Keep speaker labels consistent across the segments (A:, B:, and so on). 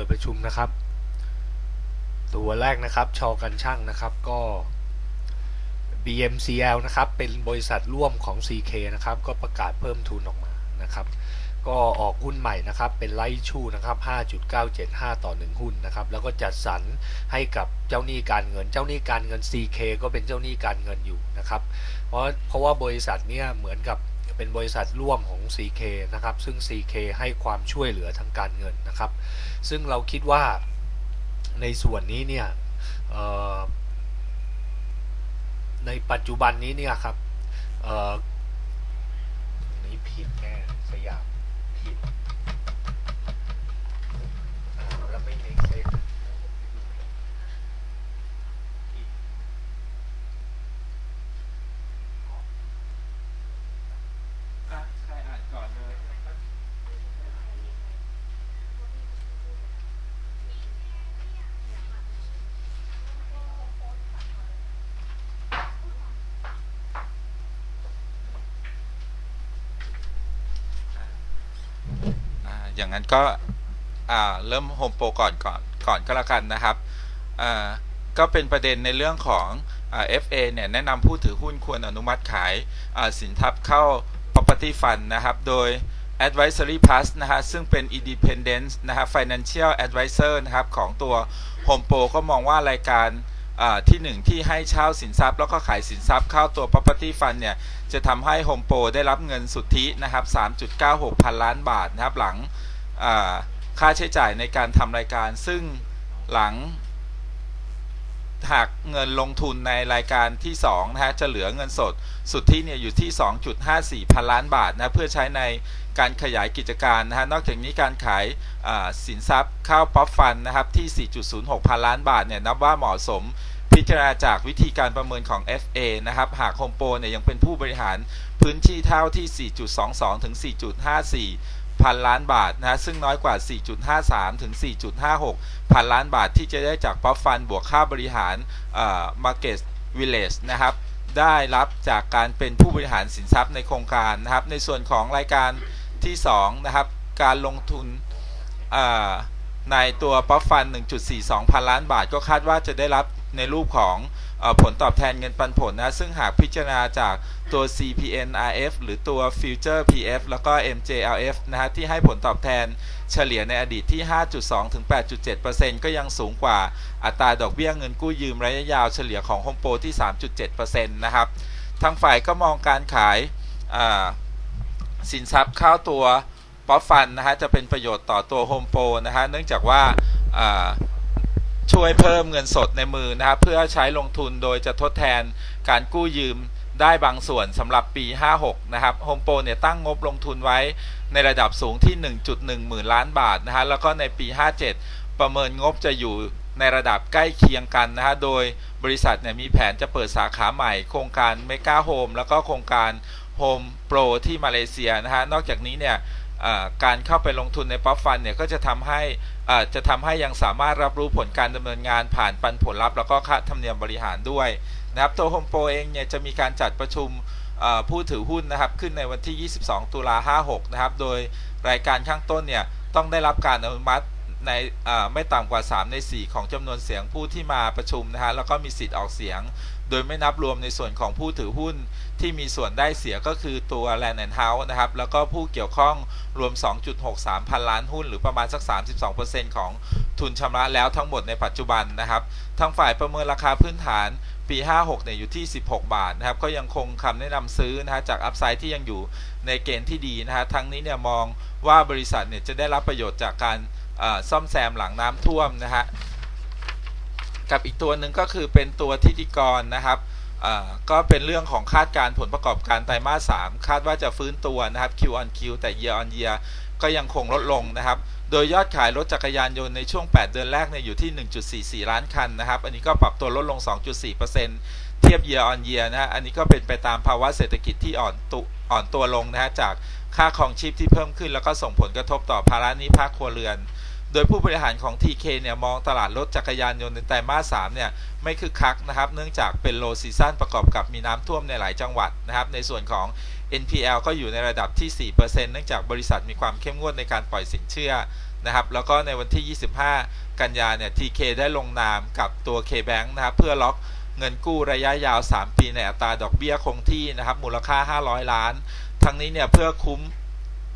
A: ปิดประชุมนะครับ ตัวแรกนะครับ ชอกันช่างนะครับก็ BMCL นะครับ เป็นบริษัทร่วมของ CK นะครับ ก็ประกาศเพิ่มทุนออกมานะครับ ก็ออกหุ้นใหม่นะครับ เป็นไลท์ชูนะครับ 5.975 ต่อ 1 หุ้นนะครับ แล้วก็จัดสรรให้กับเจ้าหนี้การเงิน เจ้าหนี้การเงิน CK ก็เป็นเจ้าหนี้การเงินอยู่นะครับ เพราะเพราะว่าบริษัทเนี้ยเหมือนกับ เป็นบริษัทร่วมของ CK นะครับ ซึ่ง CK ให้ความช่วยเหลือทางการเงินนะครับ ซึ่งเราคิดว่าในส่วนนี้เนี่ยในปัจจุบันนี้เนี่ยครับเอ่อตรงนี้ผิดแน่สยามผิดอ่าแล้วไม่ make sense ผิด
B: อะใครอ่านก่อนเลย อย่างนั้นก็เริ่มโฮมโปรก่อนก่อนก่อนก็แล้วกันนะครับก็เป็นประเด็นในเรื่องของอ่า FA เนี่ยแนะนำผู้ถือหุ้นควรอนุมัติขายสินทรัพย์เข้า property fund นะครับ โดย advisory plus นะฮะซึ่งเป็น independent นะฮะ financial advisor นะครับ ของตัว Home Pro ก็มองว่ารายการที่หนึ่งที่ให้เช่าสินทรัพย์ แล้วก็ขายสินทรัพย์เข้าตัว property fund เนี่ย จะทำให้ Home Pro ได้รับเงินสุทธินะครับ 3.96 พันล้านบาทนะครับหลัง ค่าใช้จ่ายในการทำรายการ ซึ่งหลังหากเงินลงทุนในรายการที่2นะฮะจะเหลือเงินสดสุดทธิเนี่ยอยู่ที่ 2.54 พันล้านบาทนะเพื่อใช้ในการขยายกิจการนะฮะนอกจากนี้การขายสินทรัพย์เข้าป๊อปฟันนะครับที่ 4.06 พันล้านบาทเนี่ยนับว่าเหมาะสมพิจารณาจากวิธีการประเมินของ FA นะครับ หากโฮมโปรเนี่ยยังเป็นผู้บริหารพื้นที่เท่าที่ 4.22 ถึง 4.54 พันล้านบาทนะซึ่งน้อยกว่า 4.53 ถึง 4.56 พันล้านบาทที่จะได้จากป๊อปฟันบวกค่าบริหารมาร์เก็ตวิลเลจนะครับ ได้รับจากการเป็นผู้บริหารสินทรัพย์ในโครงการนะครับ ในส่วนของรายการที่ 2 นะครับ การลงทุนอ่าในตัวป๊อปฟัน 1.42 พันล้านบาท ก็คาดว่าจะได้รับในรูปของ ผลตอบแทนเงินปันผลนะ ซึ่งหากพิจารณาจากตัว CPNRF หรือตัว Future PF แล้วก็ MJLF นะฮะที่ให้ผลตอบแทนเฉลี่ยในอดีตที่ 5.2 ถึง 8.7%ก็ยังสูงกว่าอัตราดอกเบี้ยเงินกู้ยืมระยะยาวเฉลี่ยของ Home Pro ที่ 3.7%นะครับ ทางฝ่ายก็มองการขายสินทรัพย์เข้าตัวป๊อปฟันนะฮะจะเป็นประโยชน์ต่อตัวโฮมโปรนะฮะเนื่องจากว่า ช่วยเพิ่มเงินสดในมือนะครับเพื่อใช้ลงทุนโดยจะทดแทนการกู้ยืมได้บางส่วนสำหรับปี 56 นะครับโฮมโปรเนี่ยตั้งงบลงทุนไว้ในระดับสูงที่ 1.1 หมื่นล้านบาทนะฮะแล้วก็ในปี 57 ประเมินงบจะอยู่ในระดับใกล้เคียงกันนะฮะโดยบริษัทเนี่ยมีแผนจะเปิดสาขาใหม่ โครงการเมกาโฮมแล้วก็โครงการโฮมโปรที่มาเลเซียนะฮะนอกจากนี้เนี่ย การเข้าไปลงทุนในป๊อปฟันเนี่ยก็จะทำให้อ่าจะทำให้ยังสามารถรับรู้ผลการดำเนินงานผ่านปันผลลัพธ์แล้วก็ค่าธรรมเนียมบริหารด้วยนะครับตัวโฮมโปรเองเนี่ยจะมีการจัดประชุมผู้ถือหุ้นนะครับขึ้นในวันที่ 22 ตุลา56 นะครับ โดยรายการข้างต้นเนี่ยต้องได้รับการอนุมัติในอ่าไม่ต่ำกว่า 3 ใน 4 ของจำนวนเสียงผู้ที่มาประชุมนะฮะแล้วก็มีสิทธิ์ออกเสียง โดยไม่นับรวมในส่วนของผู้ถือหุ้นที่มีส่วนได้เสียก็คือตัว Land and House นะครับ แล้วก็ผู้เกี่ยวข้องรวม 2.63 พันล้านหุ้น หรือประมาณสัก 32%ของทุนชำระแล้วทั้งหมดในปัจจุบันนะครับทางฝ่ายประเมินราคาพื้นฐานปี 56 เนี่ย อยู่ที่ 16 บาท นะครับ ก็ยังคงคำแนะนำซื้อ นะฮะ จาก อัพไซด์ ที่ยังอยู่ในเกณฑ์ที่ดี นะฮะ ทั้งนี้ เนี่ย มองว่าบริษัท เนี่ย จะได้รับประโยชน์จากการซ่อมแซมหลังน้ำท่วม นะฮะ กับอีกตัวหนึ่งก็คือเป็นตัวทิติกรนะครับก็เป็นเรื่องของคาดการผลประกอบการไตรมาส 3 คาดว่าจะฟื้นตัวนะครับ Q on Q แต่ Year on Year ก็ยังคงลดลงนะครับ โดยยอดขายรถจักรยานยนต์ในช่วง 8 เดือนแรกเนี่ยอยู่ที่ 1.44 ล้านคันนะครับ อันนี้ก็ปรับตัวลดลง 2.4%เทียบ Year on Year นะ อันนี้ก็เป็นไปตามภาวะเศรษฐกิจที่อ่อนตุอ่อนตัวลงนะฮะจากค่าครองชีพที่เพิ่มขึ้น แล้วก็ส่งผลกระทบต่อภาระนี้ภาคครัวเรือน โดยผู้บริหารของ TK เนี่ยมองตลาดรถจักรยานยนต์ในไตรมาส3เนี่ยไม่คึกคักนะครับ เนื่องจากเป็นโลซีซันประกอบกับมีน้ำท่วมในหลายจังหวัดนะครับ ในส่วนของ NPL ก็อยู่ในระดับที่ 4%เนื่องจากบริษัทมีความเข้มงวดในการปล่อยสินเชื่อนะครับ แล้วก็ในวันที่ 25 กันยาเนี่ย TK ได้ลงนามกับตัว KBank นะครับ เพื่อล็อกเงินกู้ระยะยาว 3 ปีในอัตราดอกเบี้ยคงที่นะครับ มูลค่า 500 ล้าน ทั้งนี้เนี่ยเพื่อคุ้ม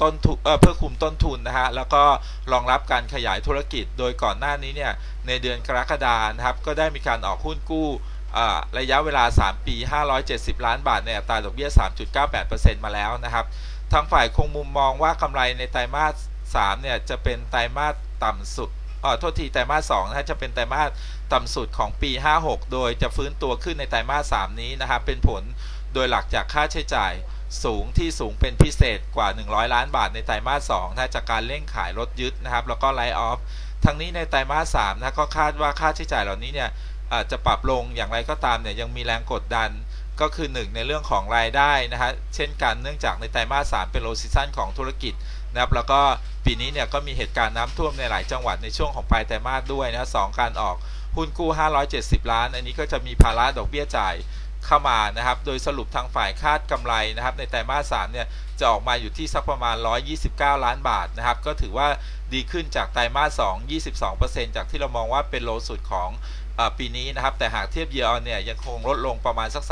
B: ต้นทุนเพื่อคุมต้นทุนนะฮะแล้วก็รองรับการขยายธุรกิจ โดยก่อนหน้านี้เนี่ยในเดือนกรกฎานะครับก็ได้มีการออกหุ้นกู้อ่าระยะเวลา 3 ปี 570 ล้านบาทในอัตราดอกเบี้ย 3.98%มาแล้วนะครับทางฝ่ายคงมุมมองว่ากำไรในไตรมาส3เนี่ยจะเป็นไตรมาสต่ำสุดเอ่อโทษทีไตรมาส2นะฮะจะเป็นไตรมาสต่ำสุดของปี 56 โดยจะฟื้นตัวขึ้นในไตรมาส3นี้นะครับเป็นผลโดยหลักจากค่าใช้จ่าย สูงที่สูงเป็นพิเศษกว่า 100 ล้านบาทในไตรมาส2นะจากการเร่งขายรถยึดนะครับ แล้วก็ไลฟ์ออฟทั้งนี้ในไตรมาส3นะก็คาดว่าค่าใช้จ่ายเหล่านี้เนี่ยจะปรับลงอย่างไรก็ตามเนี่ยยังมีแรงกดดันก็คือหนึ่งในเรื่องของรายได้นะฮะเช่นกันเนื่องจากในไตรมาส3เป็นโลซิชันของธุรกิจนะครับแล้วก็ปีนี้เนี่ยก็มีเหตุการณ์น้ำท่วมในหลายจังหวัดในช่วงของปลายไตรมาสด้วยนะสองการออกหุ้นกู้ 570 ล้าน อันนี้ก็จะมีภาระดอกเบี้ยจ่าย เข้ามานะครับ โดยสรุปทางฝ่ายคาดกำไรนะครับในไตรมาส3เนี่ยจะออกมาอยู่ที่สักประมาณ 129 ล้านบาทนะครับ ก็ถือว่าดีขึ้นจากไตรมาส2 22%จากที่เรามองว่าเป็นโลสุดของปีนี้นะครับ แต่หากเทียบ year on เนี่ยยังคงลดลงประมาณสัก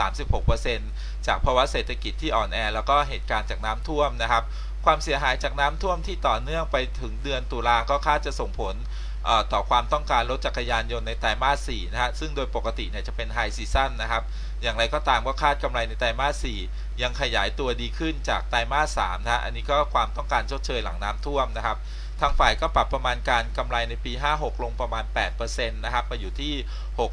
B: 36%จากภาวะเศรษฐกิจที่อ่อนแอ แล้วก็เหตุการณ์จากน้ำท่วมนะครับ ความเสียหายจากน้ำท่วมที่ต่อเนื่องไปถึงเดือนตุลาก็คาดจะส่งผล ต่อความต้องการรถจักรยานยนต์ในไตรมาส4นะฮะซึ่งโดยปกติเนี่ยจะเป็นไฮซีซั่นนะครับ อย่างไรก็ตามก็คาดกำไรในไตรมาส4ยังขยายตัวดีขึ้นจากไตรมาส3นะฮะอันนี้ก็ความต้องการชดเชยหลังน้ำท่วมนะครับทางฝ่ายก็ปรับประมาณการกำไรในปี 56 ลงประมาณ 8%นะครับ มาอยู่ที่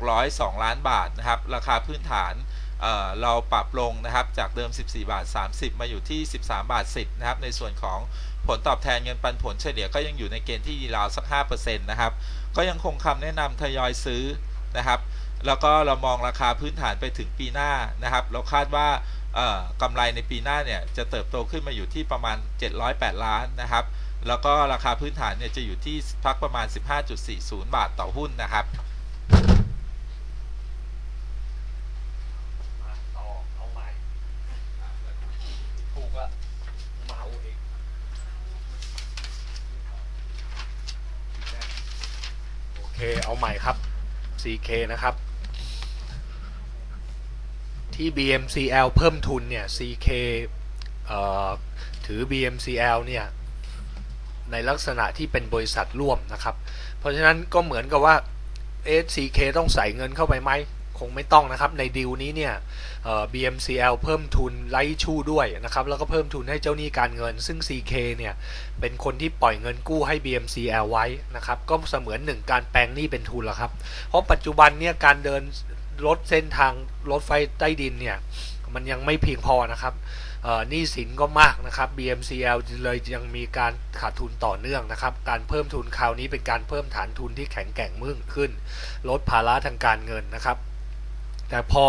B: 602 ล้านบาทนะครับ ราคาพื้นฐานเเราปรับลงนะครับ จากเดิม 14 บาท 30 มาอยู่ที่ 13 บาท 10 นะครับ ในส่วนของ ผลตอบแทนเงินปันผลเฉลี่ยก็ยังอยู่ในเกณฑ์ที่ราวสัก 5%นะครับ ก็ยังคงคำแนะนำทยอยซื้อนะครับ แล้วก็เรามองราคาพื้นฐานไปถึงปีหน้านะครับ เราคาดว่ากำไรในปีหน้าเนี่ยจะเติบโตขึ้นมาอยู่ที่ประมาณ 708 ล้านนะครับ แล้วก็ราคาพื้นฐานเนี่ยจะอยู่ที่พักประมาณ 15.40 บาทต่อหุ้นนะครับ
A: มาต่อเอาใหม่ถูกละเหมาเองโอ เคเอาใหม่ครับ CK นะครับ ที่ BMCL เพิ่มทุนเนี่ย CK เอ่อถือ BMCL เนี่ยในลักษณะที่เป็นบริษัทร่วมนะครับ เพราะฉะนั้นก็เหมือนกับว่า SCK ต้องใส่เงินเข้าไปไหม คงไม่ต้องนะครับในดีลนี้เนี่ย BMCL เพิ่มทุนไล่ชูด้วยนะครับแล้วก็เพิ่มทุนให้เจ้าหนี้การเงิน ซึ่ง CK เนี่ยเป็นคนที่ปล่อยเงินกู้ให้ BMCL ไว้นะครับก็เสมือนหนึ่งการแปลงหนี้เป็นทุนแล้วครับ เพราะปัจจุบันเนี่ยการเดินรถเส้นทางรถไฟใต้ดินเนี่ยมันยังไม่เพียงพอนะครับหนี้สินก็มากนะครับ BMCL เลยยังมีการขาดทุนต่อเนื่องนะครับ การเพิ่มทุนคราวนี้เป็นการเพิ่มฐานทุนที่แข็งแกร่งมึ่งขึ้น ลดภาระทางการเงินนะครับ แต่พอ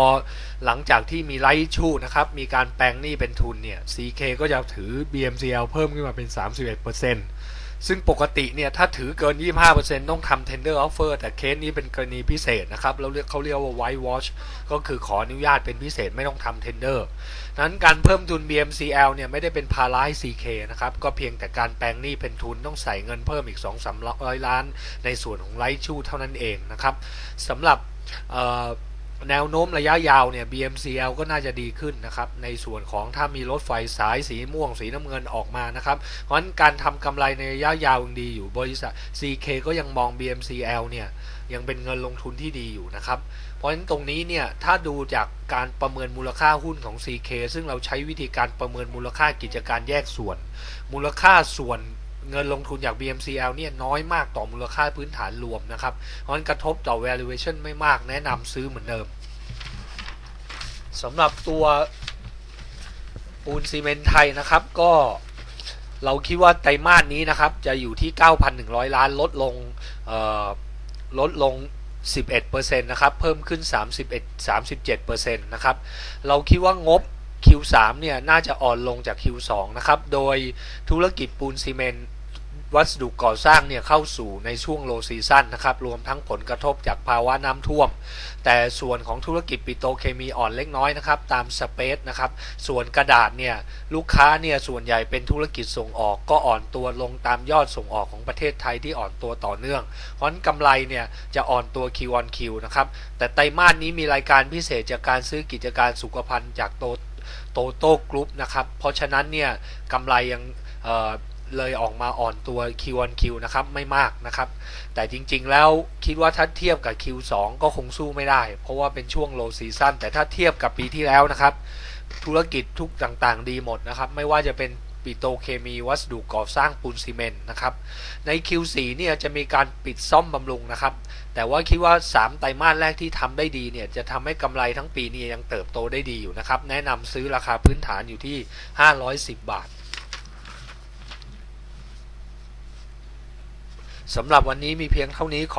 A: หลังจากที่มีไลท์ชูนะครับ มีการแปลงหนี้เป็นทุนเนี่ย CK ก็จะถือ BMCL เพิ่มขึ้นมาเป็น 31%ซึ่งปกติเนี่ย ถ้าถือเกิน 25%ต้องทำ tender offer แต่เคสนี้เป็นกรณีพิเศษนะครับแล้วเรียกเขาเรียกว่า white watch ก็คือขออนุญาตเป็นพิเศษไม่ต้องทำ tender นั้นการเพิ่มทุน BMCL เนี่ย ไม่ได้เป็นภาระให้ CK นะครับ ก็เพียงแต่การแปลงหนี้เป็นทุนต้องใส่เงินเพิ่มอีก 2 3 0 0 ล้าน ในส่วนของไลท์ชูเท่านั้นเองนะครับสำหรับ แนวโน้มระยะยาวเนี่ย BMCL ก็น่าจะดีขึ้นนะครับ ในส่วนของถ้ามีรถไฟสายสีม่วงสีน้ำเงินออกมานะครับ เพราะฉะนั้นการทำกำไรในระยะยาวยังดีอยู่บริษัท CK ก็ยังมอง BMCL เนี่ย ยังเป็นเงินลงทุนที่ดีอยู่นะครับ เพราะฉะนั้นตรงนี้เนี่ย ถ้าดูจากการประเมินมูลค่าหุ้นของ CK ซึ่งเราใช้วิธีการประเมินมูลค่ากิจการแยกส่วน มูลค่าส่วน เงินลงทุนจาก BMCL เนี่ยน้อยมากต่อมูลค่าพื้นฐานรวมนะครับ เพราะฉะนั้นกระทบต่อ valuation ไม่มากแนะนำซื้อเหมือนเดิมสำหรับตัวปูนซีเมนไทยนะครับก็เราคิดว่าไตรมาสนี้นะครับจะอยู่ที่ 9,100 ล้านลดลงลดลง 11%นะครับ เพิ่มขึ้น 31 37%นะครับ เราคิดว่างบ Q3 เนี่ยน่าจะอ่อนลงจาก Q2 นะครับ โดยธุรกิจปูนซีเมนต์วัสดุก่อสร้างเนี่ยเข้าสู่ในช่วงโลซีซั่นนะครับ รวมทั้งผลกระทบจากภาวะน้ำท่วม แต่ส่วนของธุรกิจปิโตรเคมีอ่อนเล็กน้อยนะครับ ตามสเปซนะครับ ส่วนกระดาษเนี่ยลูกค้าเนี่ยส่วนใหญ่เป็นธุรกิจส่งออกก็อ่อนตัวลงตามยอดส่งออกของประเทศไทยที่อ่อนตัวต่อเนื่อง เพราะฉะนั้นกำไรเนี่ยจะอ่อนตัว Q on Q นะครับ แต่ไตรมาสนี้มีรายการพิเศษจากการซื้อกิจการสุขภัณฑ์จากโต โตโต้กรุ๊ปนะครับ เพราะฉะนั้นเนี่ยกำไรยังเเลยออกมาอ่อนตัว Q1 Q นะครับไม่มากนะครับ แต่จริงๆแล้วคิดว่าถ้าเทียบกับ Q2 ก็คงสู้ไม่ได้ เพราะว่าเป็นช่วง low season แต่ถ้าเทียบกับปีที่แล้วนะครับ ธุรกิจทุกต่างๆ ดีหมดนะครับ ไม่ว่าจะเป็น ปิโตเคมีวัสดุก่อสร้างปูนซีเมนต์นะครับใน Q4 เนี่ยจะมีการปิดซ่อมบำรุงนะครับ แต่ว่าคิดว่า 3 ไตรมาสแรกที่ทำได้ดีเนี่ยจะทำให้กำไรทั้งปีนี้ยังเติบโตได้ดีอยู่นะครับ แนะนำซื้อราคาพื้นฐานอยู่ที่ 510 บาทสำหรับวันนี้มีเพียงเท่านี้ขอ